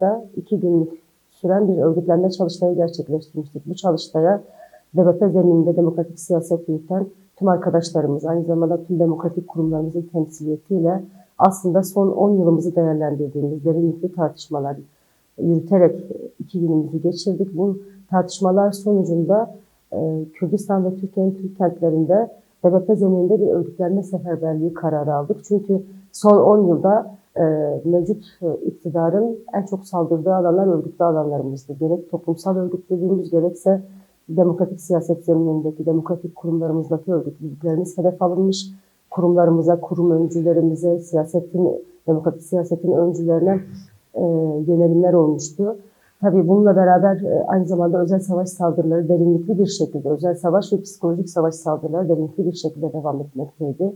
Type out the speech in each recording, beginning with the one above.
da iki günlük süren bir örgütlenme çalıştayı gerçekleştirmiştik. Bu çalıştaya DBP zemininde demokratik siyaset yürüten tüm arkadaşlarımız, aynı zamanda tüm demokratik kurumlarımızın temsiliyetiyle aslında son 10 yılımızı değerlendirdiğimiz derinlikli tartışmalar yürüterek iki günümüzü geçirdik. Bu tartışmalar sonucunda e, Kürdistan ve Türkiye'nin tüm kentlerinde DBP zemininde bir örgütlenme seferberliği kararı aldık. Çünkü son 10 yılda e, mevcut e, iktidarın en çok saldırdığı alanlar örgütlü alanlarımızdı. Gerek toplumsal örgütlülüğümüz gerekse demokratik siyaset zeminindeki demokratik kurumlarımızdaki örgütlülüklerimiz hedef alınmış. Kurumlarımıza, kurum öncülerimize, siyasetin, demokratik siyasetin öncülerine e, yönelimler olmuştu. Tabii bununla beraber e, aynı zamanda özel savaş saldırıları derinlikli bir şekilde, özel savaş ve psikolojik savaş saldırıları derinlikli bir şekilde devam etmekteydi.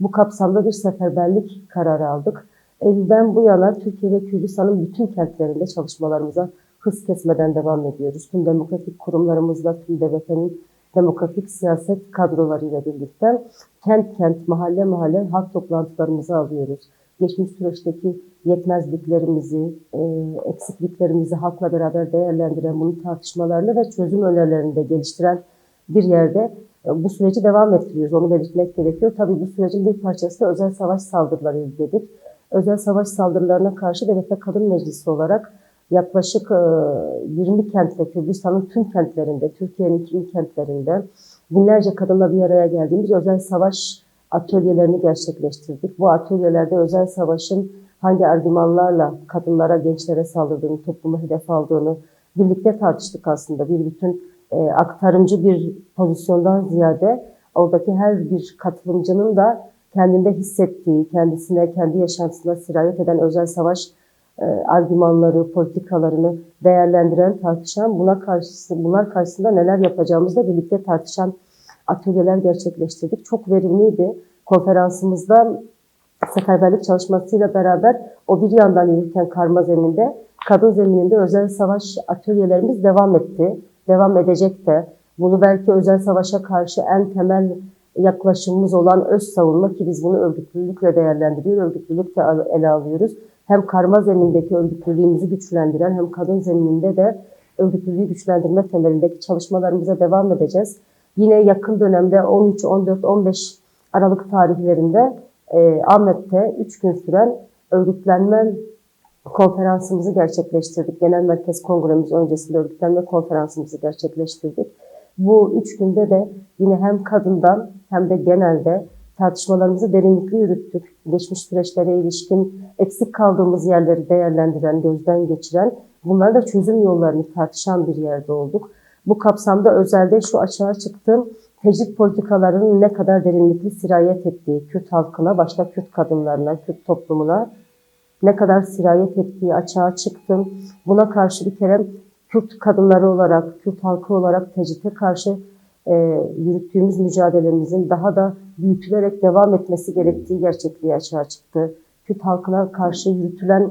Bu kapsamda bir seferberlik kararı aldık. Eylül'den bu yana Türkiye ve Kürdistan'ın bütün kentlerinde çalışmalarımıza hız kesmeden devam ediyoruz. Tüm demokratik kurumlarımızla, tüm devletin demokratik siyaset kadrolarıyla birlikte kent kent, mahalle mahalle halk toplantılarımızı alıyoruz. Geçmiş süreçteki yetmezliklerimizi, e, eksikliklerimizi halkla beraber değerlendiren, bunun tartışmalarını ve çözüm önerilerini de geliştiren bir yerde e, bu süreci devam ettiriyoruz. Onu belirtmek gerekiyor. Tabii bu sürecin bir parçası özel savaş saldırıları dedik. Özel savaş saldırılarına karşı devlet Kadın Meclisi olarak yaklaşık 20 e, kentte, Kürdistan'ın tüm kentlerinde, Türkiye'nin tüm kentlerinde binlerce kadınla bir araya geldiğimiz özel savaş atölyelerini gerçekleştirdik. Bu atölyelerde özel savaşın hangi argümanlarla kadınlara, gençlere saldırdığını, toplumu hedef aldığını birlikte tartıştık aslında. Bir bütün e, aktarımcı bir pozisyondan ziyade oradaki her bir katılımcının da kendinde hissettiği, kendisine, kendi yaşantısına sirayet eden özel savaş e, argümanları, politikalarını değerlendiren, tartışan, buna karşısı, bunlar karşısında neler yapacağımızla birlikte tartışan atölyeler gerçekleştirdik. Çok verimliydi. Konferansımızda seferberlik çalışmasıyla beraber o bir yandan yürürken karma zeminde, kadın zemininde özel savaş atölyelerimiz devam etti. Devam edecek de. Bunu belki özel savaşa karşı en temel yaklaşımımız olan öz savunma ki biz bunu örgütlülükle değerlendiriyor, örgütlülükle ele alıyoruz. Hem karma zemindeki örgütlülüğümüzü güçlendiren hem kadın zemininde de örgütlülüğü güçlendirme temelindeki çalışmalarımıza devam edeceğiz. Yine yakın dönemde 13, 14, 15 Aralık tarihlerinde e, Ahmet'te 3 gün süren örgütlenme konferansımızı gerçekleştirdik. Genel Merkez Kongremiz öncesinde örgütlenme konferansımızı gerçekleştirdik. Bu üç günde de yine hem kadından hem de genelde tartışmalarımızı derinlikli yürüttük. Geçmiş süreçlere ilişkin eksik kaldığımız yerleri değerlendiren, gözden geçiren, bunları da çözüm yollarını tartışan bir yerde olduk. Bu kapsamda özelde şu açığa çıktım. Tecrit politikalarının ne kadar derinlikli sirayet ettiği Kürt halkına, başta Kürt kadınlarına, Kürt toplumuna ne kadar sirayet ettiği açığa çıktım. Buna karşı bir kere Kürt kadınları olarak, Kürt halkı olarak tecrite karşı e, yürüttüğümüz mücadelemizin daha da büyütülerek devam etmesi gerektiği gerçekliği açığa çıktı. Kürt halkına karşı yürütülen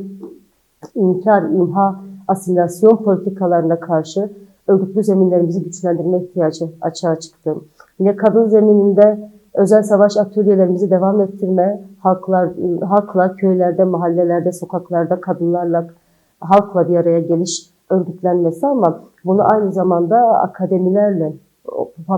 inkar, imha, asimilasyon politikalarına karşı örgütlü zeminlerimizi güçlendirme ihtiyacı açığa çıktı. Yine kadın zemininde özel savaş atölyelerimizi devam ettirme, halklar, halkla köylerde, mahallelerde, sokaklarda kadınlarla, halkla bir araya geliş örgütlenmesi ama bunu aynı zamanda akademilerle,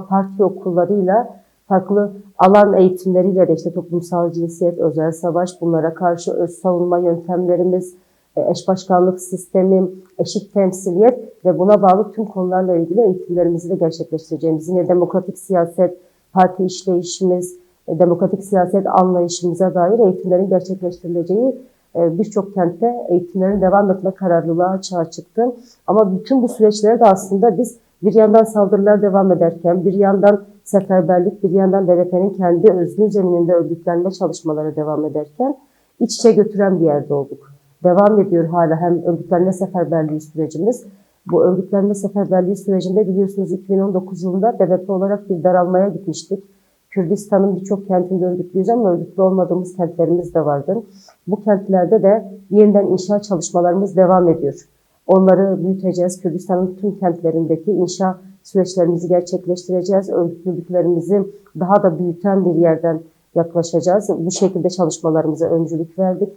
parti okullarıyla, farklı alan eğitimleriyle de işte toplumsal cinsiyet, özel savaş, bunlara karşı öz savunma yöntemlerimiz, e, eş başkanlık sistemi, eşit temsiliyet ve buna bağlı tüm konularla ilgili eğitimlerimizi de gerçekleştireceğimiz, yine demokratik siyaset, parti işleyişimiz, e, demokratik siyaset anlayışımıza dair eğitimlerin gerçekleştirileceği e, birçok kentte eğitimlerin devam etme kararlılığı açığa çıktı. Ama bütün bu süreçlere de aslında biz bir yandan saldırılar devam ederken, bir yandan seferberlik, bir yandan devletin kendi özgür zemininde örgütlenme çalışmaları devam ederken iç içe götüren bir yerde olduk. Devam ediyor hala hem örgütlenme seferberliği sürecimiz. Bu örgütlenme seferberliği sürecinde biliyorsunuz 2019 yılında DBP olarak bir daralmaya gitmiştik. Kürdistan'ın birçok kentinde örgütlüyüz ama örgütlü olmadığımız kentlerimiz de vardı. Bu kentlerde de yeniden inşa çalışmalarımız devam ediyor. Onları büyüteceğiz. Kürdistan'ın tüm kentlerindeki inşa süreçlerimizi gerçekleştireceğiz. Örgütlülüklerimizi daha da büyüten bir yerden yaklaşacağız. Bu şekilde çalışmalarımıza öncülük verdik.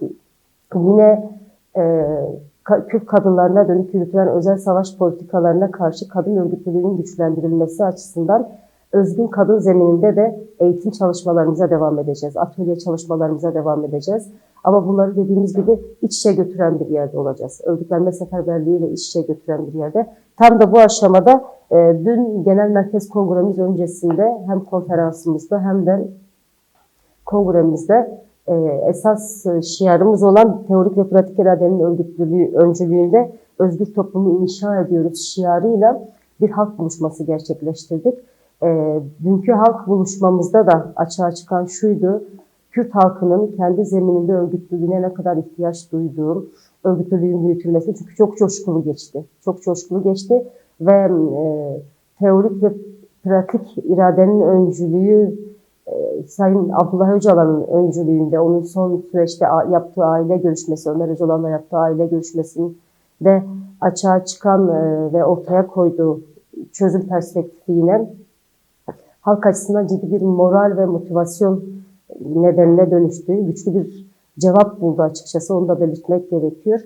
Yine e, Kürt kadınlarına dönük yürütülen özel savaş politikalarına karşı kadın örgütlülüğünün güçlendirilmesi açısından özgün kadın zemininde de eğitim çalışmalarımıza devam edeceğiz. Atölye çalışmalarımıza devam edeceğiz. Ama bunları dediğimiz gibi iç içe götüren bir yerde olacağız. Örgütlenme seferberliği ile iç içe götüren bir yerde. Tam da bu aşamada e, dün genel merkez kongremiz öncesinde hem konferansımızda hem de kongremizde e, esas e, şiarımız olan teorik ve pratik iradenin örgütlülüğü, öncülüğünde özgür toplumu inşa ediyoruz şiarıyla bir halk buluşması gerçekleştirdik. E, dünkü halk buluşmamızda da açığa çıkan şuydu, Kürt halkının kendi zemininde örgütlülüğüne ne kadar ihtiyaç duyduğu, örgütlülüğün büyütülmesi çünkü çok coşkulu geçti. Çok coşkulu geçti ve e, teorik ve pratik iradenin öncülüğü e, Sayın Abdullah Öcalan'ın öncülüğünde, onun son süreçte yaptığı aile görüşmesi, Ömer Öcalan'la yaptığı aile görüşmesinde açığa çıkan e, ve ortaya koyduğu çözüm perspektifiyle halk açısından ciddi bir moral ve motivasyon nedenine dönüştüğü güçlü bir cevap buldu açıkçası. Onu da belirtmek gerekiyor.